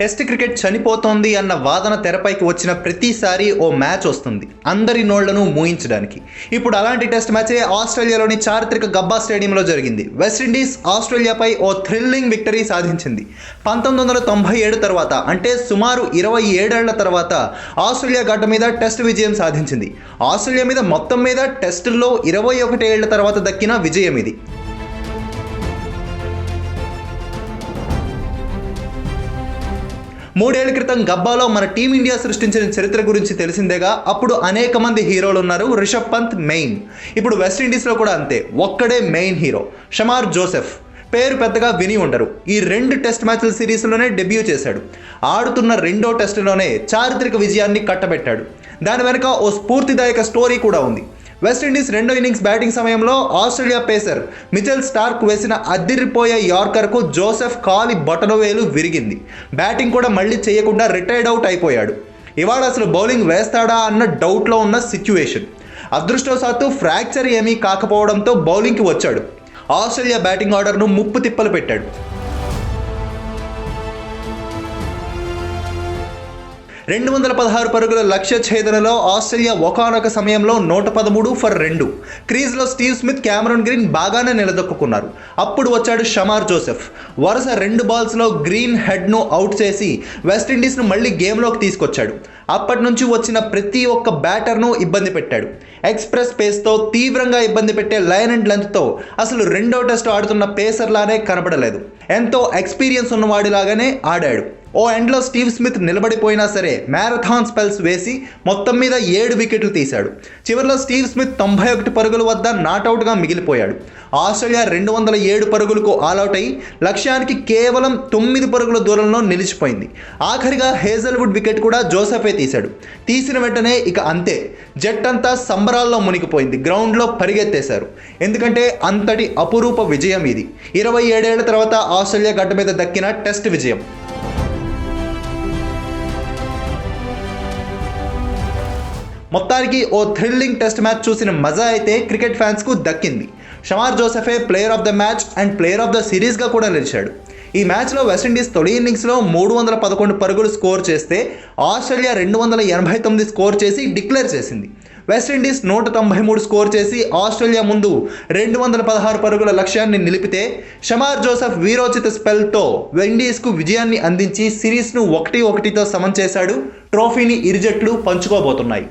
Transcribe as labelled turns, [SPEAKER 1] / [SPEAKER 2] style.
[SPEAKER 1] Test cricket చనిపోతోంది అన్న వాదన తెరపైకి వచ్చిన ప్రతిసారి ఓ మ్యాచ్ వస్తుంది. అందరి నోళ్ళను మూయించడానికి. ఇప్పుడు అలాంటి టెస్ట్ మ్యాచే ఆస్ట్రేలియాలోని చారిత్రక గబ్బా స్టేడియంలో జరిగింది. వెస్టిండీస్ ఆస్ట్రేలియాపై ఓ థ్రిల్లింగ్ విక్టరీ సాధించింది. పంతొమ్మిది వందల తొంభై ఏడు తర్వాత అంటే సుమారు ఇరవై ఏడేళ్ళ తర్వాత ఆస్ట్రేలియా గడ్డ మీద టెస్ట్ విజయం సాధించింది. ఆస్ట్రేలియా మీద మొత్తం మీద టెస్టుల్లో ఇరవై ఒకటి ఏళ్ళ తర్వాత దక్కిన విజయం ఇది. మూడేళ్ళ క్రితం గబ్బాలో మన టీమిండియా సృష్టించిన చరిత్ర గురించి తెలిసిందేగా అప్పుడు అనేక మంది హీరోలు ఉన్నారు రిషబ్ పంత్ మెయిన్. ఇప్పుడు వెస్టిండీస్లో కూడా అంతే ఒక్కడే మెయిన్ హీరో షమార్ జోసెఫ్. పేరు పెద్దగా విని ఉండరు ఈ రెండు టెస్ట్ మ్యాచ్ల సిరీస్లోనే డెబ్యూ చేశాడు. ఆడుతున్న రెండో టెస్టులోనే చారిత్రక విజయాన్ని కట్టబెట్టాడు. దాని వెనుక ఓ స్ఫూర్తిదాయక స్టోరీ కూడా ఉంది. వెస్టిండీస్ రెండో ఇన్నింగ్స్ బ్యాటింగ్ సమయంలో ఆస్ట్రేలియా పేసర్ మిచెల్ స్టార్క్ వేసిన అద్దిరిపోయే యార్కర్కు జోసెఫ్ కాలి బొటనవేలు విరిగింది. బ్యాటింగ్ కూడా మళ్ళీ చేయకుండా రిటైర్డ్ అవుట్ అయిపోయాడు. ఇవాళ అసలు బౌలింగ్ వేస్తాడా అన్న డౌట్లో ఉన్న సిచ్యువేషన్. అదృష్టవశాత్తు ఫ్రాక్చర్ ఏమీ కాకపోవడంతో బౌలింగ్కి వచ్చాడు. ఆస్ట్రేలియా బ్యాటింగ్ ఆర్డర్ను ముప్పు తిప్పలు పెట్టాడు. రెండు వందల పదహారు పరుగుల లక్ష్య ఛేదనలో ఆస్ట్రేలియా ఒకనొక సమయంలో నూట పదమూడు ఫర్ రెండు. క్రీజ్లో స్టీవ్ స్మిత్ క్యామరన్ గ్రీన్ బాగానే నిలదొక్కున్నారు. అప్పుడు వచ్చాడు షమార్ జోసెఫ్. వరుస రెండు బాల్స్లో గ్రీన్ హెడ్ను అవుట్ చేసి వెస్టిండీస్ను మళ్ళీ గేమ్లోకి తీసుకొచ్చాడు. అప్పటి నుంచి వచ్చిన ప్రతి ఒక్క బ్యాటర్ను ఇబ్బంది పెట్టాడు. ఎక్స్ప్రెస్ పేస్తో తీవ్రంగా ఇబ్బంది పెట్టే లైన్ అండ్ లెంత్తో అసలు రెండో టెస్ట్ ఆడుతున్న పేసర్లానే కనబడలేదు. ఎంతో ఎక్స్పీరియన్స్ ఉన్నవాడిలాగానే ఆడాడు. ఓ ఎండ్లో స్టీవ్ స్మిత్ నిలబడిపోయినా సరే మ్యారథాన్ స్పెల్స్ వేసి మొత్తం మీద ఏడు వికెట్లు తీశాడు. చివరిలో స్టీవ్ స్మిత్ తొంభై ఒకటి పరుగుల వద్ద నాటౌట్గా మిగిలిపోయాడు. ఆస్ట్రేలియా రెండు వందల ఏడు పరుగులకు ఆల్అవుట్ అయి లక్ష్యానికి కేవలం తొమ్మిది పరుగుల దూరంలో నిలిచిపోయింది. ఆఖరిగా హేజల్వుడ్ వికెట్ కూడా జోసెఫే తీశాడు. తీసిన వెంటనే ఇక అంతే. జట్ అంతా సంబరాల్లో మునిగిపోయింది. గ్రౌండ్లో పరిగెత్తేశారు. ఎందుకంటే అంతటి అపురూప విజయం ఇది. ఇరవై ఏడేళ్ళ తర్వాత ఆస్ట్రేలియా గడ్డ మీద దక్కిన టెస్ట్ విజయం. మొత్తానికి ఓ థ్రిల్లింగ్ టెస్ట్ మ్యాచ్ చూసిన మజా అయితే క్రికెట్ ఫ్యాన్స్కు దక్కింది. Shamar జోసెఫే player of the match and player of the సిరీస్గా కూడా నిలిచాడు. ఈ మ్యాచ్లో వెస్టిండీస్ తొలి ఇన్నింగ్స్లో మూడు వందల పదకొండు పరుగులు స్కోర్ చేస్తే ఆస్ట్రేలియా రెండు వందల ఎనభై తొమ్మిది స్కోర్ చేసి డిక్లేర్ చేసింది. వెస్టిండీస్ నూట తొంభై మూడు స్కోర్ చేసి ఆస్ట్రేలియా ముందు రెండు వందల పదహారు పరుగుల లక్ష్యాన్ని నిలిపితే షమార్ జోసెఫ్ వీరోచిత స్పెల్తో వెండీస్కు విజయాన్ని అందించి సిరీస్ను ఒకటి ఒకటితో సమం చేశాడు. ట్రోఫీని ఇరు జట్లు పంచుకోబోతున్నాయి.